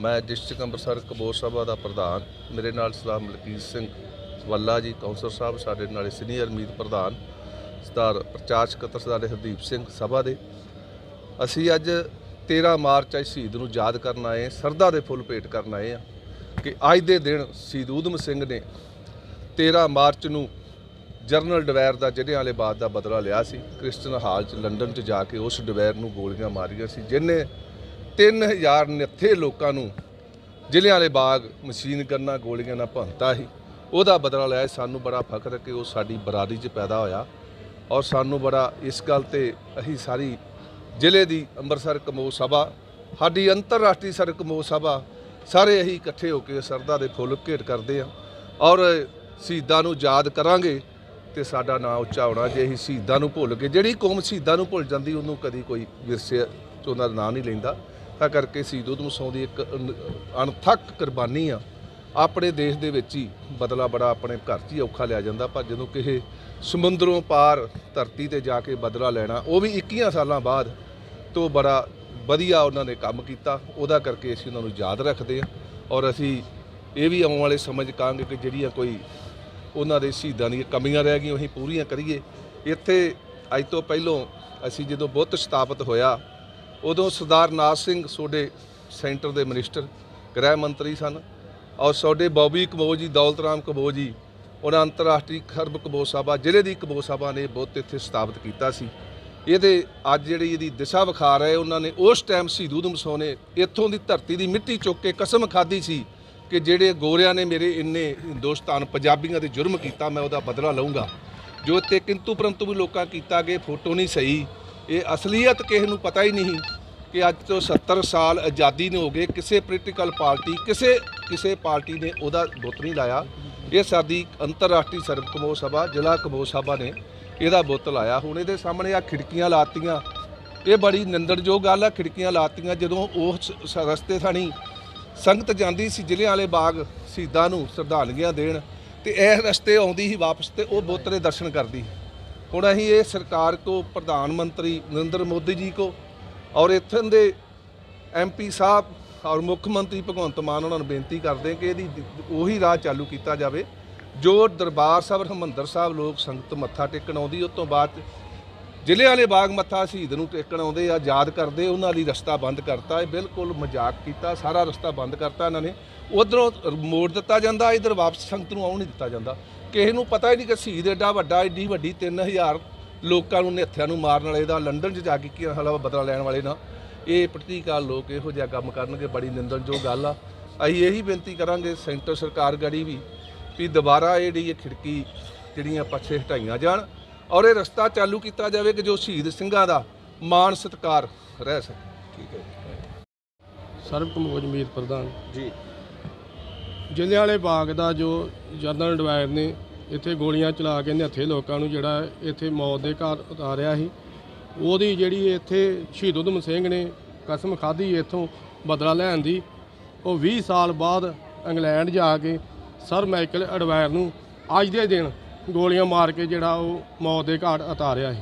ਮੈਂ ਡਿਸਟ੍ਰਿਕਟ ਅੰਮ੍ਰਿਤਸਰ ਕਬੋਰ ਸਭਾ ਦਾ ਪ੍ਰਧਾਨ ਮੇਰੇ ਨਾਲ ਸਰਦਾਰ ਮਲਕੀਤ ਸਿੰਘ ਵੱਲਾ ਜੀ ਕੌਂਸਲਰ ਸਾਹਿਬ ਸਾਡੇ ਨਾਲ ਸੀਨੀਅਰ ਮੀਤ ਪ੍ਰਧਾਨ ਸਰਦਾਰ ਪ੍ਰਚਾਰ ਸਕੱਤਰ ਸਰਦਾਰ ਹਰਦੀਪ ਸਿੰਘ ਸਭਾ ਦੇ। ਅਸੀਂ ਅੱਜ 13 ਮਾਰਚ ਅੱਜ ਸ਼ਹੀਦ ਨੂੰ ਯਾਦ ਕਰਨ ਆਏ ਹਾਂ, ਸਰਦਾ ਦੇ ਫੁੱਲ ਭੇਟ ਕਰਨ ਆਏ ਆ ਕਿ ਅੱਜ ਦੇ ਦਿਨ ਸ਼ਹੀਦ ਊਧਮ ਸਿੰਘ ਨੇ 13 ਮਾਰਚ ਨੂੰ ਜਰਨਲ ਡਵੈਰ ਦਾ ਜਿਹੜਿਆਂ ਵਾਲੇ ਬਾਦ ਦਾ ਬਦਲਾ ਲਿਆ ਸੀ। ਕ੍ਰਿਸਟਨ ਹਾਲ ਚ ਲੰਡਨ ਚ ਜਾ ਕੇ ਉਸ ਡਵੈਰ ਨੂੰ ਗੋਲੀਆਂ ਮਾਰੀਆਂ ਸੀ, ਜਿਨੇ 3000 ਨਿੱਥੇ ਲੋਕਾਂ ਨੂੰ ਜ਼ਿਲ੍ਹਿਆਂ ਵਾਲੇ ਬਾਗ ਮਸ਼ੀਨ ਕਰਨਾ ਗੋਲੀਆਂ ਨਾਲ ਭੰਨਤਾ ਸੀ। ਉਹਦਾ ਬਦਲਾ ਲਿਆ ਸਾਨੂੰ ਬੜਾ ਫਖਰ ਹੈ ਕਿ ਉਹ ਸਾਡੀ ਬਰਾਦਰੀ 'ਚ ਪੈਦਾ ਹੋਇਆ ਔਰ ਸਾਨੂੰ ਬੜਾ ਇਸ ਗੱਲ ਤੇ ਅਸੀਂ ਸਾਰੀ ਜ਼ਿਲ੍ਹੇ ਦੀ ਅੰਮ੍ਰਿਤਸਰ ਕਮੋ ਸਭਾ, ਸਾਡੀ ਅੰਤਰਰਾਸ਼ਟਰੀ ਸਰ ਕਮੋ ਸਭਾ, ਸਾਰੇ ਅਸੀਂ ਇਕੱਠੇ ਹੋ ਕੇ ਸਰਦਾ ਦੇ ਫੁੱਲ ਭੇਟ ਕਰਦੇ ਆ ਔਰ ਸ਼ਹੀਦਾਂ ਨੂੰ ਯਾਦ ਕਰਾਂਗੇ। ਤੇ ਸਾਡਾ ਨਾਂ ਉੱਚਾ ਹੋਣਾ ਜੇ ਅਸੀਂ ਸ਼ਹੀਦਾਂ ਨੂੰ ਭੁੱਲ ਕੇ ਜਿਹੜੀ ਕੌਮ ਸ਼ਹੀਦਾਂ ਨੂੰ ਭੁੱਲ ਜਾਂਦੀ, ਉਹਨੂੰ ਕਦੀ ਕੋਈ ਵਿਰਸੇ 'ਚ ਉਹਨਾਂ ਦਾ ਨਾਂ ਨਹੀਂ ਲੈਂਦਾ। ਤਾਂ ਕਰਕੇ ਸ਼ਹੀਦ ਊਧਮ ਸਿੰਘ ਦੀ ਇੱਕ ਅਨ- ਅਣਥੱਕ ਕੁਰਬਾਨੀ ਆ। ਆਪਣੇ ਦੇਸ਼ ਦੇ ਵਿੱਚ ਹੀ ਬਦਲਾ ਬੜਾ ਆਪਣੇ ਘਰ 'ਚ ਹੀ ਔਖਾ ਲਿਆ ਜਾਂਦਾ, ਪਰ ਜਦੋਂ ਕਿਸੇ ਸਮੁੰਦਰੋਂ ਪਾਰ ਧਰਤੀ ਤੇ ਜਾ ਕੇ ਬਦਲਾ ਲੈਣਾ, ਉਹ ਵੀ 21 ਸਾਲਾਂ ਬਾਅਦ ਤੋਂ ਬੜਾ ਵਧੀਆ ਉਹਨਾਂ ਨੇ ਕੰਮ ਕੀਤਾ। ਉਹਦਾ ਕਰਕੇ ਅਸੀਂ ਉਹਨਾਂ ਨੂੰ ਯਾਦ ਰੱਖਦੇ ਹਾਂ ਔਰ ਅਸੀਂ ਇਹ ਵੀ ਆਉਣ ਵਾਲੇ ਸਮਝ ਕਹਾਂਗੇ ਕਿ ਜਿਹੜੀਆਂ ਕੋਈ ਉਹਨਾਂ ਦੇ ਸ਼ਹੀਦਾਂ ਦੀਆਂ ਕਮੀਆਂ ਰਹਿ ਗਈਆਂ ਅਸੀਂ ਪੂਰੀਆਂ ਕਰੀਏ। ਇੱਥੇ ਅੱਜ ਤੋਂ ਪਹਿਲੋਂ ਅਸੀਂ ਜਦੋਂ ਬੁੱਤ ਸਥਾਪਿਤ ਹੋਇਆ, ਉਦੋਂ ਸਰਦਾਰ ਨਾਥ ਸਿੰਘ ਸੋਡੇ ਸੈਂਟਰ ਦੇ ਮਿਨਿਸਟਰ, ਗ੍ਰਹਿ ਮੰਤਰੀ ਸਨ ਔਰ ਸਾਡੇ ਬੌਬੀ ਕਬੋਜ ਜੀ ਦੌਲਤ ਰਾਮ ਕਬੋਜ ਜੀ, ਉਹਨਾਂ ਅੰਤਰਰਾਸ਼ਟਰੀ ਖਰਬ ਕਬੋਜ ਸਭਾ ਜ਼ਿਲ੍ਹੇ ਦੀ ਕਬੋਜ ਸਭਾ ਨੇ ਬੁੱਤ ਇੱਥੇ ਸਥਾਪਿਤ ਕੀਤਾ ਸੀ। ਇਹਦੇ ਅੱਜ ਜਿਹੜੀ ਇਹਦੀ ਦਿਸ਼ਾ ਵਿਖਾ ਰਹੇ ਉਹਨਾਂ ਨੇ ਉਸ ਟਾਈਮ ਸ਼ਹੀਦ ਊਧਮ ਸਿੰਘ ਨੇ ਇੱਥੋਂ ਦੀ ਧਰਤੀ ਦੀ ਮਿੱਟੀ ਚੁੱਕ ਕੇ ਕਸਮ ਖਾਧੀ ਸੀ। ਕਿ ਜਿਹੜੇ ਗੋਰਿਆਂ ਨੇ ਮੇਰੇ ਇੰਨੇ ਹਿੰਦੁਸਤਾਨ ਪੰਜਾਬੀਆਂ ਤੇ ਜੁਰਮ ਕੀਤਾ, ਮੈਂ ਉਹਦਾ ਬਦਲਾ ਲਵਾਂਗਾ ਜੋ ਤੇ ਕਿੰਤੂ ਪਰੰਤੂ ਵੀ ਲੋਕਾਂ ਕੀਤਾ ਕਿ ਫੋਟੋ ਨਹੀਂ ਸਹੀ। ਇਹ ਅਸਲੀਅਤ ਕਿਸੇ ਨੂੰ ਪਤਾ ਹੀ ਨਹੀਂ ਕਿ ਅੱਜ ਤੋਂ 70 ਸਾਲ ਆਜ਼ਾਦੀ ਨੂੰ ਹੋ ਗਏ। ਕਿਸੇ ਪੋਲੀਟੀਕਲ ਪਾਰਟੀ ਕਿਸੇ ਕਿਸੇ ਪਾਰਟੀ ਨੇ ਉਹਦਾ ਬੁੱਤ ਨਹੀਂ ਲਾਇਆ। ਇਹ ਸਾਡੀ ਅੰਤਰਰਾਸ਼ਟਰੀ ਸਰਬ ਕਮੋ ਸਭਾ, ਜ਼ਿਲ੍ਹਾ ਕਮੋ ਸਭਾ ਨੇ ਇਹਦਾ ਬੁੱਤ ਲਾਇਆ। ਹੁਣ ਇਹਦੇ ਸਾਹਮਣੇ ਆ ਖਿੜਕੀਆਂ ਲਾਤੀਆਂ। ਇਹ ਬੜੀ ਨਿੰਦਣਯੋਗ ਗੱਲ ਆ, ਖਿੜਕੀਆਂ ਲਾਤੀਆਂ ਜਦੋਂ ਉਹ ਸ- ਰਸਤੇ ਥਾਣੀ ਸੰਗਤ ਜਾਂਦੀ ਸੀ, ਜ਼ਿਲ੍ਹੇ ਵਾਲੇ ਬਾਗ ਸ਼ਹੀਦਾਂ ਨੂੰ ਸ਼ਰਧਾਂਜਲੀਆਂ ਦੇਣ ਤੇ ਇਹ ਰਸਤੇ ਆਉਂਦੀ ਸੀ ਵਾਪਸ ਤੇ ਉਹ ਬੁੱਤ ਦੇ ਦਰਸ਼ਨ ਕਰਦੀ ਹੁਣ ਅਸੀਂ ਇਹ ਸਰਕਾਰ ਕੋ, ਪ੍ਰਧਾਨ ਮੰਤਰੀ ਨਰਿੰਦਰ ਮੋਦੀ ਜੀ ਕੋ ਔਰ ਇੱਥੋਂ ਦੇ ਐਮਪੀ ਸਾਹਿਬ ਔਰ ਮੁੱਖ ਮੰਤਰੀ ਭਗਵੰਤ ਮਾਨ ਉਹਨਾਂ ਨੂੰ ਬੇਨਤੀ ਕਰਦੇ ਕਿ ਇਹਦੀ ਉਹੀ ਰਾਹ ਚਾਲੂ ਕੀਤਾ ਜਾਵੇ। ਜੋ ਦਰਬਾਰ ਸਾਹਿਬ, ਹਰਿਮੰਦਰ ਸਾਹਿਬ ਲੋਕ ਸੰਗਤ ਮੱਥਾ ਟੇਕਣ ਆਉਂਦੀ, ਉਸ ਤੋਂ ਬਾਅਦ ਜ਼ਿਲ੍ਹੇ ਵਾਲੇ ਬਾਗ ਮੱਥਾ ਸ਼ਹੀਦ ਨੂੰ ਟੇਕਣ ਆਉਂਦੇ ਆ, ਯਾਦ ਕਰਦੇ, ਉਹਨਾਂ ਲਈ ਰਸਤਾ ਬੰਦ ਕਰਤਾ, ਇਹ ਬਿਲਕੁਲ ਮਜ਼ਾਕ ਕੀਤਾ, ਸਾਰਾ ਰਸਤਾ ਬੰਦ ਕਰਤਾ ਇਹਨਾਂ ਨੇ। ਉਧਰੋਂ ਮੋੜ ਦਿੱਤਾ ਜਾਂਦਾ, ਇਧਰ ਵਾਪਸ ਸੰਗਤ ਨੂੰ ਆਉਣ ਨਹੀਂ ਦਿੱਤਾ ਜਾਂਦਾ। ਕਿਸੇ ਨੂੰ ਪਤਾ ਹੀ ਨਹੀਂ ਕਿ ਸ਼ਹੀਦ ਏਡਾ ਵੱਡਾ ਐਡੀ ਵੱਡੀ 3000 ਲੋਕਾਂ ਨੂੰ ਨਿਹੱਥਿਆਂ ਨੂੰ ਮਾਰਨ ਵਾਲੇ ਦਾ, ਲੰਡਨ 'ਚ ਜਾ ਕੇ ਕੀ ਹਾਲਾ ਬਦਲਾ ਲੈਣ ਵਾਲੇ ਨਾ। ਇਹ ਪ੍ਰਤੀਕਾਰ ਲੋਕ ਇਹੋ ਜਿਹਾ ਕੰਮ ਕਰਨਗੇ, ਬੜੀ ਨਿੰਦਣਯੋਗ ਗੱਲ ਆ। ਅਸੀਂ ਇਹੀ ਬੇਨਤੀ ਕਰਾਂਗੇ, ਸੈਂਟਰ ਸਰਕਾਰ ਗੜੀ ਵੀ ਵੀ ਦੁਬਾਰਾ ਜਿਹੜੀ ਇਹ ਖਿੜਕੀ, ਜਿਹੜੀਆਂ ਪੱਛੇ ਹਟਾਈਆਂ ਜਾਣ ਔਰ ਇਹ ਰਸਤਾ ਚਾਲੂ ਕੀਤਾ ਜਾਵੇ ਕਿ ਜੋ ਸ਼ਹੀਦ ਸਿੰਘਾਂ ਦਾ ਮਾਣ ਸਤਿਕਾਰ ਰਹਿ ਸਕੇ। ਠੀਕ ਹੈ ਸਰਬ ਕੰਬੋਜ ਮੀਤ ਪ੍ਰਧਾਨ। ਜੀ। ਜ਼ਿਲ੍ਹੇ ਵਾਲੇ ਬਾਗ ਦਾ ਜੋ ਜਨਰਲ ਡਵਾਇਰ ਨੇ ਇੱਥੇ ਗੋਲੀਆਂ ਚਲਾ ਕੇ ਨਿਹੱਥੇ ਲੋਕਾਂ ਨੂੰ ਜਿਹੜਾ ਇੱਥੇ ਮੌਤ ਦੇ ਘਾਟ ਉਤਾਰਿਆ ਸੀ ਉਹਦੀ ਜਿਹੜੀ ਇੱਥੇ ਸ਼ਹੀਦ ਊਧਮ ਸਿੰਘ ਨੇ ਕਸਮ ਖਾਧੀ ਇੱਥੋਂ ਬਦਲਾ ਲੈਣ ਦੀ ਉਹ 20 ਸਾਲ ਬਾਅਦ ਇੰਗਲੈਂਡ ਜਾ ਕੇ ਸਰ ਮਾਈਕਲ ਅਡਵਾਇਰ ਨੂੰ ਅੱਜ ਦੇ ਦਿਨ ਗੋਲੀਆਂ ਮਾਰ ਕੇ ਜਿਹੜਾ ਉਹ ਮੌਤ ਦੇ ਘਾਟ ਉਤਾਰਿਆ ਸੀ।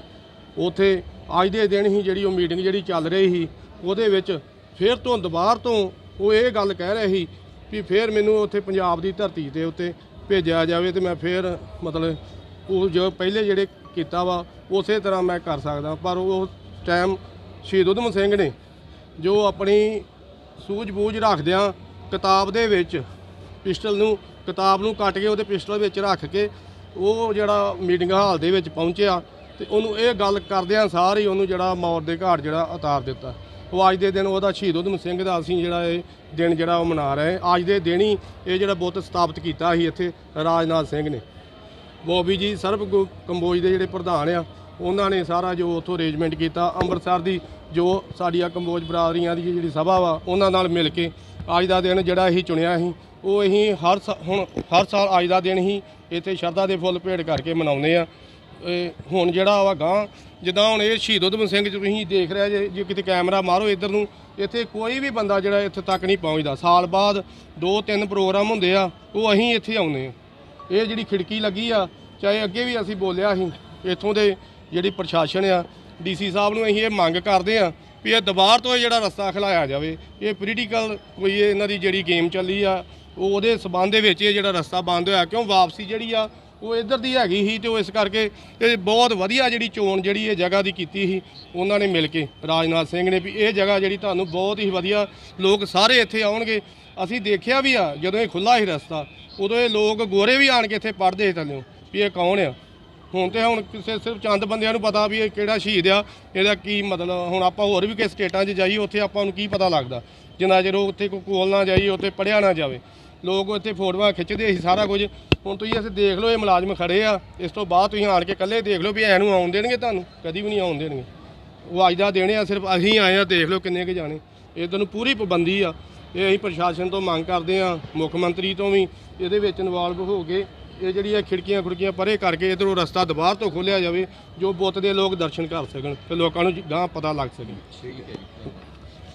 ਉਥੇ ਅੱਜ ਦੇ ਦਿਨ ਹੀ ਜਿਹੜੀ ਉਹ ਮੀਟਿੰਗ ਜਿਹੜੀ ਚੱਲ ਰਹੀ ਸੀ, ਉਹਦੇ ਵਿੱਚ ਫਿਰ ਤੋਂ ਦੁਬਾਰ ਤੋਂ ਉਹ ਇਹ ਗੱਲ ਕਹਿ ਰਹੇ ਸੀ ਵੀ ਫਿਰ ਮੈਨੂੰ ਉੱਥੇ ਪੰਜਾਬ ਦੀ ਧਰਤੀ ਦੇ ਉੱਤੇ ਭੇਜਿਆ ਜਾਵੇ ਤੇ ਮੈਂ ਫਿਰ ਮਤਲਬ ਉਹ ਜੋ ਪਹਿਲੇ ਜਿਹੜੇ ਕੀਤਾ ਵਾ, ਉਸੇ ਤਰ੍ਹਾਂ ਮੈਂ ਕਰ ਸਕਦਾ। ਪਰ ਉਹ ਟਾਈਮ ਸ਼ਹੀਦ ਊਧਮ ਸਿੰਘ ਨੇ ਜੋ ਆਪਣੀ ਸੂਝ-ਬੂਝ ਰੱਖਦਿਆਂ ਕਿਤਾਬ ਦੇ ਵਿੱਚ ਪਿਸਟਲ ਨੂੰ, ਕਿਤਾਬ ਨੂੰ ਕੱਟ ਕੇ ਉਹਦੇ ਪਿਸਟਲ ਵਿੱਚ ਰੱਖ ਕੇ ਉਹ ਜਿਹੜਾ ਮੀਟਿੰਗ ਹਾਲ ਦੇ ਵਿੱਚ ਪਹੁੰਚਿਆ ਤੇ ਉਹਨੂੰ ਇਹ ਗੱਲ ਕਰਦਿਆਂ ਸਾਰ ਹੀ ਉਹਨੂੰ ਜਿਹੜਾ ਮੌਤ ਦੇ ਘਾਟ ਜਿਹੜਾ ਉਤਾਰ ਦਿੱਤਾ। ਉਹ ਅੱਜ ਦੇ ਦਿਨ ਉਹਦਾ ਸ਼ਹੀਦ ਊਧਮ ਸਿੰਘ ਦਾ ਅਸੀਂ ਜਿਹੜਾ ਇਹ ਦਿਨ ਜਿਹੜਾ ਉਹ ਮਨਾ ਰਹੇ ਅੱਜ ਦੇ ਦਿਨ ਹੀ ਇਹ ਜਿਹੜਾ ਬੁੱਤ ਸਥਾਪਿਤ ਕੀਤਾ ਸੀ ਇੱਥੇ ਰਾਜਨਾਥ ਸਿੰਘ ਨੇ। ਬੋਬੀ ਜੀ ਸਰਬ ਗੁ- ਕੰਬੋਜ ਦੇ ਜਿਹੜੇ ਪ੍ਰਧਾਨ ਆ, ਉਹਨਾਂ ਨੇ ਸਾਰਾ ਜੋ ਉੱਥੋਂ ਅਰੇਂਜਮੈਂਟ ਕੀਤਾ। ਅੰਮ੍ਰਿਤਸਰ ਦੀ ਜੋ ਸਾਡੀਆਂ ਕੰਬੋਜ ਬਰਾਦਰੀਆਂ ਦੀ ਜਿਹੜੀ ਸਭਾ ਵਾ, ਉਹਨਾਂ ਨਾਲ ਮਿਲ ਕੇ ਅੱਜ ਦਾ ਦਿਨ ਜਿਹੜਾ ਅਸੀਂ ਚੁਣਿਆ ਸੀ, ਉਹ ਅਸੀਂ ਹਰ ਸਾ- ਹੁਣ ਹਰ ਸਾਲ ਅੱਜ ਦਾ ਦਿਨ ਹੀ ਇੱਥੇ ਸ਼ਰਧਾ ਦੇ ਫੁੱਲ ਭੇਟ ਕਰਕੇ ਮਨਾਉਂਦੇ ਆ ਇਹ ਹੁਣ ਜਿਹੜਾ ਵਾ ਗਾਂ ਜਿੱਦਾਂ ਹੁਣ ਇਹ ਸ਼ਹੀਦ ਊਧਮ ਸਿੰਘ ਚ ਤੁਸੀਂ ਦੇਖ ਰਿਹਾ ਜੇ ਜੇ ਕਿਤੇ ਕੈਮਰਾ ਮਾਰੋ ਇੱਧਰ ਨੂੰ, ਇੱਥੇ ਕੋਈ ਵੀ ਬੰਦਾ ਜਿਹੜਾ ਇੱਥੇ ਤੱਕ ਨਹੀਂ ਪਹੁੰਚਦਾ। ਸਾਲ ਬਾਅਦ ਦੋ ਤਿੰਨ ਪ੍ਰੋਗਰਾਮ ਹੁੰਦੇ ਆ, ਉਹ ਅਸੀਂ ਇੱਥੇ ਆਉਂਦੇ ਆ ਇਹ ਜਿਹੜੀ ਖਿੜਕੀ ਲੱਗੀ ਆ, ਚਾਹੇ ਅੱਗੇ ਵੀ ਅਸੀਂ ਬੋਲਿਆ ਸੀ, ਇੱਥੋਂ ਦੇ ਜਿਹੜੀ ਪ੍ਰਸ਼ਾਸਨ ਆ ਡੀਸੀ ਸਾਹਿਬ ਨੂੰ ਅਸੀਂ ਇਹ ਮੰਗ ਕਰਦੇ ਆ ਵੀ ਇਹ ਦੁਬਾਰ ਤੋਂ ਇਹ ਜਿਹੜਾ ਰਸਤਾ ਖਿਲਾਇਆ ਜਾਵੇ, ਇਹ ਪੋਲੀਟੀਕਲ ਕੋਈ ਇਹਨਾਂ ਦੀ ਜਿਹੜੀ ਗੇਮ ਚੱਲੀ ਆ, ਉਹ ਉਹਦੇ ਸਬੰਧ ਦੇ ਵਿੱਚ ਇਹ ਜਿਹੜਾ ਰਸਤਾ ਬੰਦ ਹੋਇਆ, ਕਿਉਂ ਵਾਪਸੀ ਜਿਹੜੀ ਆ, ਉਹ ਇੱਧਰ ਦੀ ਹੈਗੀ ਸੀ ਤੇ ਉਹ ਇਸ ਕਰਕੇ ਇਹ ਬਹੁਤ ਵਧੀਆ ਜਿਹੜੀ ਚੋਣ ਜਿਹੜੀ ਇਹ ਜਗ੍ਹਾ ਦੀ ਕੀਤੀ ਸੀ, ਉਹਨਾਂ ਨੇ ਮਿਲ ਕੇ, ਰਾਜਨਾਥ ਸਿੰਘ ਨੇ ਵੀ ਇਹ ਜਗ੍ਹਾ ਜਿਹੜੀ ਤੁਹਾਨੂੰ ਬਹੁਤ ਹੀ ਵਧੀਆ ਲੋਕ ਸਾਰੇ ਇੱਥੇ ਆਉਣਗੇ। ਅਸੀਂ ਦੇਖਿਆ ਵੀ ਆ, ਜਦੋਂ ਇਹ ਖੁੱਲਾ ਸੀ ਰਸਤਾ, ਉਦੋਂ ਇਹ ਲੋਕ ਗੋਰੇ ਵੀ ਆਣ ਕੇ ਇੱਥੇ ਪੜਦੇ ਸੀ ਥੱਲੇ ਵੀ ਇਹ ਕੌਣ ਆ? ਹੁਣ ਤੇ ਹੁਣ ਕਿਸੇ ਸਿਰਫ ਚੰਦ ਬੰਦਿਆਂ ਨੂੰ ਪਤਾ ਵੀ ਇਹ ਕਿਹੜਾ ਸ਼ਹੀਦ ਆ, ਇਹਦਾ ਕੀ ਮਤਲਬ, ਹੁਣ ਆਪਾਂ ਹੋਰ ਵੀ ਕਿਸੇ ਸਟੇਟਾਂ 'ਚ ਜਾਈਏ, ਉੱਥੇ ਆਪਾਂ ਨੂੰ ਕੀ ਪਤਾ ਲੱਗਦਾ। ਜਿੰਨਾ ਚਿਰ ਉਹ ਉੱਥੇ ਕੋਈ ਕੋਲ ਨਾ ਜਾਈਏ, ਉੱਥੇ ਪੜਿਆ ਨਾ ਜਾਵੇ। ਲੋਕ ਉੱਥੇ ਫੋਟੋਆਂ ਖਿੱਚਦੇ ਸੀ ਸਾਰਾ ਕੁਝ। ਹੁਣ ਤੁਸੀਂ ਅਸੀਂ ਦੇਖ ਲਓ, ਇਹ ਮੁਲਾਜ਼ਮ ਖੜੇ ਆ। ਇਸ ਤੋਂ ਬਾਅਦ ਤੁਸੀਂ ਆਣ ਕੇ ਇਕੱਲੇ ਦੇਖ ਲਓ ਵੀ ਐ ਨੂੰ ਆਉਣ ਦੇਣਗੇ ਤੁਹਾਨੂੰ, ਕਦੀ ਵੀ ਨਹੀਂ ਆਉਣ ਦੇਣਗੇ। ਉਹ ਅੱਜ ਦਾ ਦੇਣੇ ਆ, ਸਿਰਫ ਅਸੀਂ ਆਏ ਆ, ਦੇਖ ਲਓ ਕਿੰਨੇ ਕੁ ਜਾਣੇ। ਇਧਰ ਨੂੰ ਪੂਰੀ ਪਾਬੰਦੀ ਆ। ਇਹ ਅਸੀਂ ਪ੍ਰਸ਼ਾਸਨ ਤੋਂ ਮੰਗ ਕਰਦੇ ਆ, ਮੁੱਖ ਮੰਤਰੀ ਤੋਂ ਵੀ ਇਹਦੇ ਵਿੱਚ ਇਨਵੋਲਵ ਹੋ ਕੇ ਇਹ ਜਿਹੜੀਆਂ ਖਿੜਕੀਆਂ ਖੁੜਕੀਆਂ ਪਰੇ ਕਰਕੇ ਇਧਰੋਂ ਰਸਤਾ ਦੁਬਾਰ ਤੋਂ ਖੋਲਿਆ ਜਾਵੇ, ਜੋ ਬੁੱਤ ਦੇ ਲੋਕ ਦਰਸ਼ਨ ਕਰ ਸਕਣ ਤੇ ਲੋਕਾਂ ਨੂੰ ਗਾਂ ਪਤਾ ਲੱਗ ਸਕੇ। ਠੀਕ ਹੈ ਜੀ